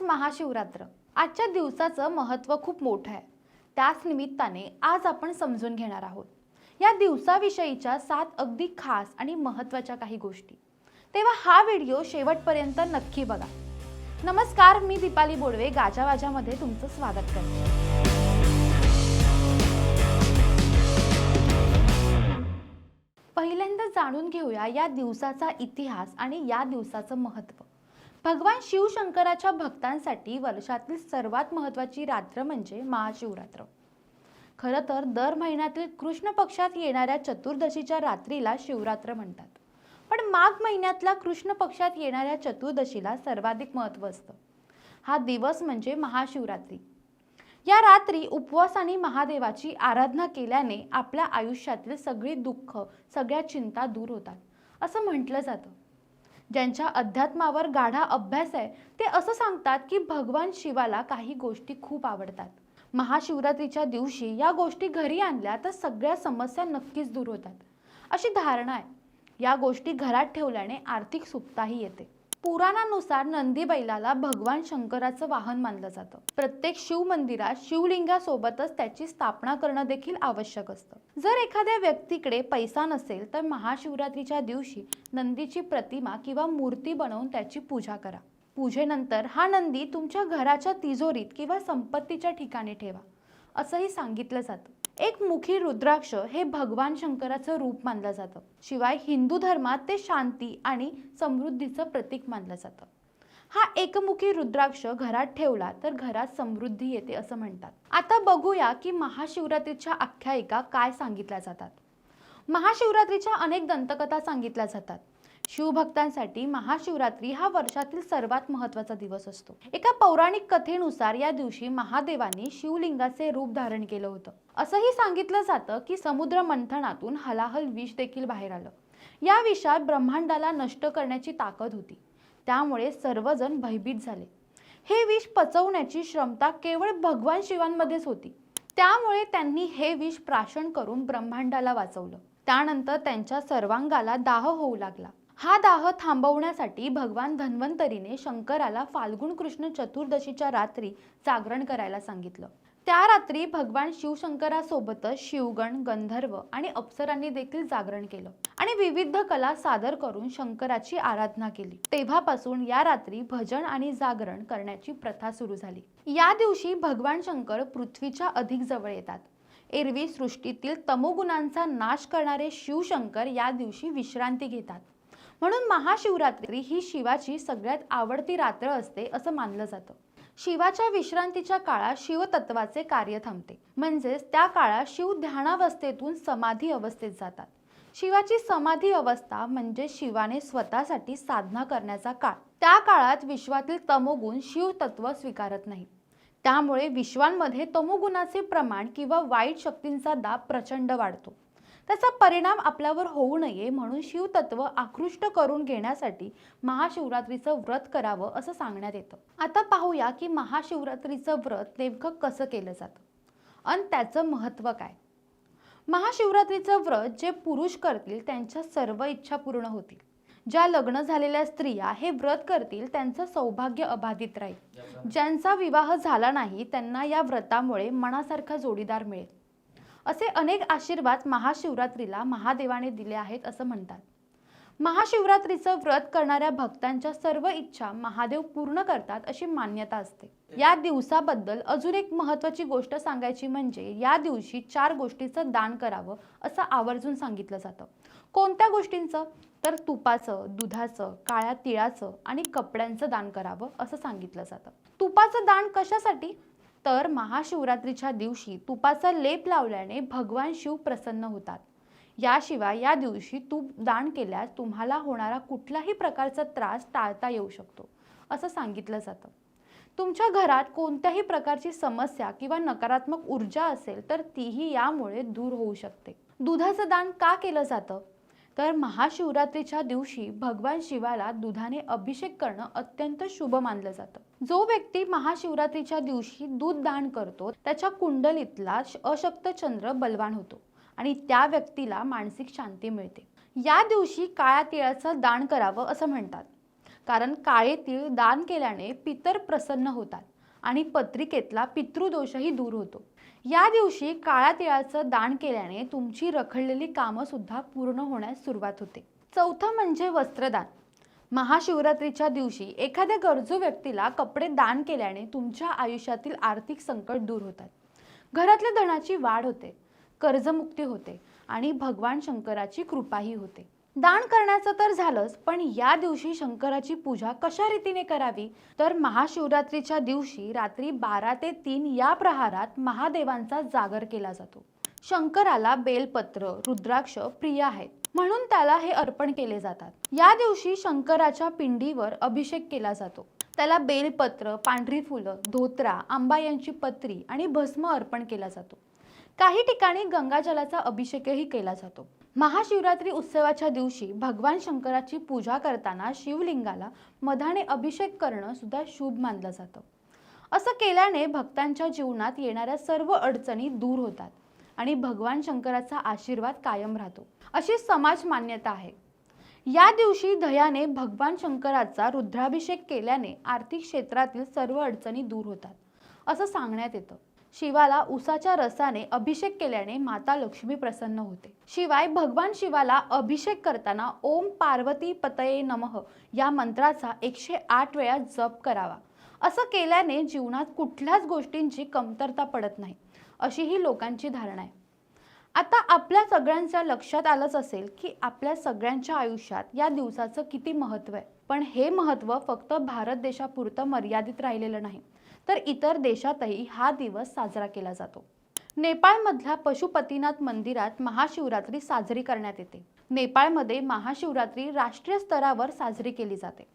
आज महाशिवरात्र. आजच्या दिवसाचं महत्त्व खूप मोठं आहे. त्याच निमित्ताने आज आपण समजून घेणार आहोत. या दिवसाविषयीच्या सात अगदी खास आणि महत्त्वाच्या काही गोष्टी. तेव्हा हा व्हिडिओ शेवटपर्यंत नक्की बघा. नमस्कार मी दीपाली बोडवे गाजावाजामध्ये तुमचं स्वागत करते. पहिल्यांदा जाणून घेऊया या दिवसाचा इतिहास आणि या दिवसाचं महत्त्व. भगवान शिवशंकराच्या भक्तांसाठी वर्षातील सर्वात महत्त्वाची रात्र म्हणजे महाशिवरात्र. खरं तर दर महिन्यातील कृष्ण पक्षात येणाऱ्या चतुर्दशीच्या रात्रीला शिवरात्र म्हणतात. पण माघ महिन्यातल्या कृष्ण पक्षात येणाऱ्या चतुर्दशीला सर्वाधिक महत्त्व असतं. हा दिवस म्हणजे महाशिवरात्री. या रात्री उपवास आणि महादेवाची आराधना केल्याने आपल्या आयुष्यातील सगळी दुःख सगळ्या चिंता दूर होतात असं म्हटलं जातं. ज्यांच्या अध्यात्मावर गाढा अभ्यास आहे ते असं सांगतात की भगवान शिवाला काही गोष्टी खूप आवडतात. महाशिवरात्रीच्या दिवशी या गोष्टी घरी आणल्या तर सगळ्या समस्या नक्कीच दूर होतात. अशी धारणा आहे. या गोष्टी घरात ठेवल्याने आर्थिक सुप्ताही येते. पुराणानुसार नंदी बैलाला भगवान शंकराचं वाहन मानलं जातं. प्रत्येक शिव मंदिरात शिवलिंगासोबतच त्याची स्थापना करणं देखील आवश्यक असतं. जर एखाद्या व्यक्तीकडे पैसा नसेल तर महाशिवरात्रीच्या दिवशी नंदीची प्रतिमा किंवा मूर्ती बनवून त्याची पूजा करा. पूजेनंतर हा नंदी तुमच्या घराच्या तिजोरीत किंवा संपत्तीच्या ठिकाणी ठेवा असंही सांगितलं जातं. एक मुखी रुद्राक्ष हे भगवान शंकराचं रूप मानलं जातं. शिवाय हिंदू धर्मात ते शांती आणि समृद्धीचं प्रतीक मानलं जातं. हा एकमुखी रुद्राक्ष घरात ठेवला तर घरात समृद्धी येते असं म्हणतात. आता बघूया की महाशिवरात्रीच्या आख्यायिका काय सांगितल्या जातात. महाशिवरात्रीच्या अनेक दंतकथा सांगितल्या जातात. शिवभक्तांसाठी महाशिवरात्री हा वर्षातील सर्वात महत्त्वाचा दिवस असतो. एका पौराणिक कथेनुसार या दिवशी महादेवाने शिवलिंगाचे रूप धारण केलं होतं. असंही सांगितलं जातं की समुद्र मंथनातून हलाहल विष देखील बाहेर आलं. या विषात ब्रह्मांडाला नष्ट करण्याची ताकद होती. त्यामुळे सर्वजण भयभीत झाले. हे विष पचवण्याची क्षमता केवळ भगवान शिवांमध्येच होती. त्यामुळे त्यांनी हे विष प्राशन करून ब्रह्मांडाला वाचवलं. त्यानंतर त्यांच्या सर्वांगाला दाह होऊ लागला. हा दाह थांबवण्यासाठी भगवान धन्वंतरीने शंकराला फाल्गुन कृष्ण चतुर्दशीच्या रात्री जागरण करायला सांगितलं. त्या रात्री भगवान शिवशंकरासोबतच शिवगण गंधर्व आणि अप्सरांनी देखील जागरण केलं आणि विविध कला सादर करून शंकराची आराधना केली. तेव्हापासून या रात्री भजन आणि जागरण करण्याची प्रथा सुरू झाली. या दिवशी भगवान शंकर पृथ्वीच्या अधिक जवळ येतात. एरवी सृष्टीतील तमोगुणांचा नाश करणारे शिवशंकर या दिवशी विश्रांती घेतात. म्हणून महाशिवरात्री ही शिवाची सगळ्यात आवडती रात्र असते असं मानलं जातं. शिवाच्या विश्रांतीच्या काळात शिवतत्वाचे कार्य थांबते. म्हणजेच त्या काळात शिव ध्यानावस्थेतून समाधी अवस्थेत जातात. शिवाची समाधी अवस्था म्हणजे शिवाने स्वतःसाठी साधना करण्याचा काळ. त्या काळात विश्वातील तमोगुण शिवतत्व स्वीकारत नाही. त्यामुळे विश्वांमध्ये तमोगुणाचे प्रमाण किंवा वाईट शक्तींचा दाब प्रचंड वाढतो. त्याचा परिणाम आपल्यावर होऊ नये म्हणून शिवतत्व आकृष्ट करून घेण्यासाठी महाशिवरात्रीचं व्रत करावं असं सांगण्यात येतं. आता पाहूया की महाशिवरात्रीचं व्रत नेमकं कसं केलं जातं आणि त्याचं महत्त्व काय? महाशिवरात्रीचं व्रत जे पुरुष करतील त्यांच्या सर्व इच्छा पूर्ण होतील. ज्या लग्न झालेल्या स्त्रिया हे व्रत करतील त्यांचं सौभाग्य अबाधित राहील. ज्यांचा विवाह झाला नाही त्यांना या व्रतामुळे मनासारखा जोडीदार मिळेल. असे अनेक आशीर्वाद महाशिवरात्रीला महादेवाने दिले आहेत असं म्हणतात. महाशिवरात्रीचं व्रत करणाऱ्या भक्तांच्या सर्व इच्छा महादेव पूर्ण करतात अशी मान्यता असते. या दिवसाबद्दल अजून एक महत्वाची गोष्ट सांगायची म्हणजे या दिवशी चार गोष्टीचं दान करावं असं आवर्जून सांगितलं जातं. कोणत्या गोष्टींचं? तर तुपाचं दुधाचं काळ्या तिळाचं आणि कपड्यांचं दान करावं असं सांगितलं जातं. तुपाचं दान कशासाठी? तर महाशिवरात्रीच्या दिवशी तुपाचा लेप लावल्याने भगवान शिव प्रसन्न होतात. याशिवाय या दिवशी तूप दान केल्यास तुम्हाला होणारा कुठलाही प्रकारचा त्रास टाळता येऊ शकतो असं सांगितलं जातं. तुमच्या घरात कोणत्याही प्रकारची समस्या किंवा नकारात्मक ऊर्जा असेल तर तीही यामुळे दूर होऊ शकते. दुधाचं दान का केलं जातं? तर महाशिवरात्रीच्या दिवशी भगवान शिवाला दुधाने अभिषेक करणं अत्यंत शुभ मानलं जातं. जो व्यक्ती महाशिवरात्रीच्या दिवशी दूध दान करतो त्याच्या कुंडलीतला अशक्त चंद्र बलवान होतो आणि त्या व्यक्तीला मानसिक शांती मिळते. या दिवशी काळ्या तिळाचं दान करावं असं म्हणतात. कारण काळे तीळ दान केल्याने पितर प्रसन्न होतात आणि पत्रिकेतला पितृदोषही दूर होतो. या दिवशी काळ्या तिळाचं दान केल्याने तुमची रखडलेली कामंसुद्धा पूर्ण होण्यास सुरुवात होते. चौथं म्हणजे वस्त्रदान. महाशिवरात्रीच्या दिवशी एखाद्या गरजू व्यक्तीला कपडे दान केल्याने तुमच्या आयुष्यातील आर्थिक संकट दूर होतात. घरातल्या धनाची वाढ होते कर्जमुक्ती होते आणि भगवान शंकराची कृपाही होते. दान करण्याचं तर झालंच पण या दिवशी शंकराची पूजा कशा रीतीने करावी? तर महाशिवरात्रीच्या दिवशी रात्री बारा ते तीन या प्रहारात महादेवांचा जागर केला जातो. शंकराला बेलपत्र रुद्राक्ष प्रिय आहेत म्हणून त्याला हे अर्पण केले जातात. या दिवशी शंकराच्या पिंडीवर अभिषेक केला जातो. त्याला बेलपत्र पांढरी फुलं धोत्रा आंबा यांची पत्री आणि भस्म अर्पण केला जातो. काही ठिकाणी गंगाजलाचा अभिषेकही केला जातो. महाशिवरात्री उत्सवाच्या दिवशी भगवान शंकराची पूजा करताना शिवलिंगाला मधाने अभिषेक करणं सुद्धा शुभ मानलं जातं. असं केल्याने भक्तांच्या जीवनात येणाऱ्या सर्व अडचणी दूर होतात आणि भगवान शंकराचा आशीर्वाद कायम राहतो. अशी समाज मान्यता आहे. या दिवशी दह्याने भगवान शंकराचा रुद्राभिषेक केल्याने आर्थिक क्षेत्रातील सर्व अडचणी दूर होतात असं सांगण्यात येतं. शिवाला उसाच्या रसाने अभिषेक केल्याने माता लक्ष्मी प्रसन्न होते. शिवाय भगवान शिवाला अभिषेक करताना ओम पार्वती पतये नमः या मंत्राचा एकशे आठ वेळा जप करावा. असं केल्याने जीवनात कुठल्याच गोष्टींची कमतरता पडत नाही अशी ही लोकांची धारणा आहे. आता आपल्या सगळ्यांच्या लक्षात आलंच असेल की आपल्या सगळ्यांच्या आयुष्यात या दिवसाचं किती महत्त्व आहे. पण हे महत्त्व फक्त भारत देशापुरतं मर्यादित राहिलेलं नाही. तर इतर देशातही हा दिवस साजरा केला जातो. नेपाळमधल्या पशुपतीनाथ मंदिरात महाशिवरात्री साजरी करण्यात येते. नेपाळमध्ये महाशिवरात्री राष्ट्रीय स्तरावर साजरी केली जाते.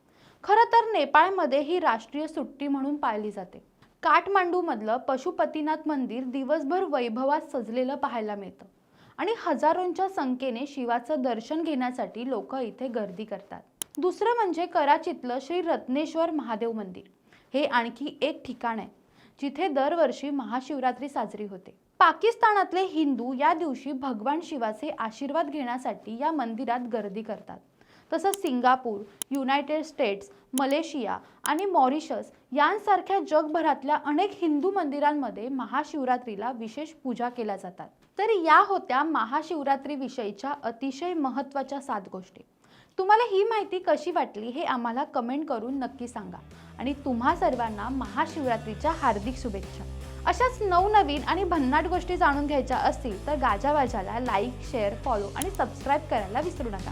खरं तर नेपाळमध्ये ही राष्ट्रीय सुट्टी म्हणून पाळली जाते. काठमांडूमधलं पशुपतीनाथ मंदिर दिवसभर वैभवात सजलेलं पाहायला मिळतं आणि हजारोंच्या संख्येने शिवाचं दर्शन घेण्यासाठी लोक इथे गर्दी करतात. दुसरं म्हणजे कराचीतलं श्री रत्नेश्वर महादेव मंदिर. हे आणखी एक ठिकाण आहे जिथे दरवर्षी महाशिवरात्री साजरी होते. पाकिस्तानातले हिंदू या दिवशी भगवान शिवाचे आशीर्वाद घेण्यासाठी या मंदिरात गर्दी करतात. तसंच सिंगापूर युनायटेड स्टेट्स मलेशिया आणि मॉरिशस यांसारख्या जगभरातल्या अनेक हिंदू मंदिरांमध्ये महाशिवरात्रीला विशेष पूजा केल्या जातात. तर या होत्या महाशिवरात्रीविषयीच्या अतिशय महत्त्वाच्या सात गोष्टी. तुम्हाला ही माहिती कशी वाटली हे आम्हाला कमेंट करून नक्की सांगा. आणि तुम्हा सर्वांना महाशिवरात्रीच्या हार्दिक शुभेच्छा. अशाच नवनवीन आणि भन्नाट गोष्टी जाणून घ्यायच्या असतील तर गाजावाजाला लाईक शेअर फॉलो आणि सबस्क्राईब करायला विसरू नका.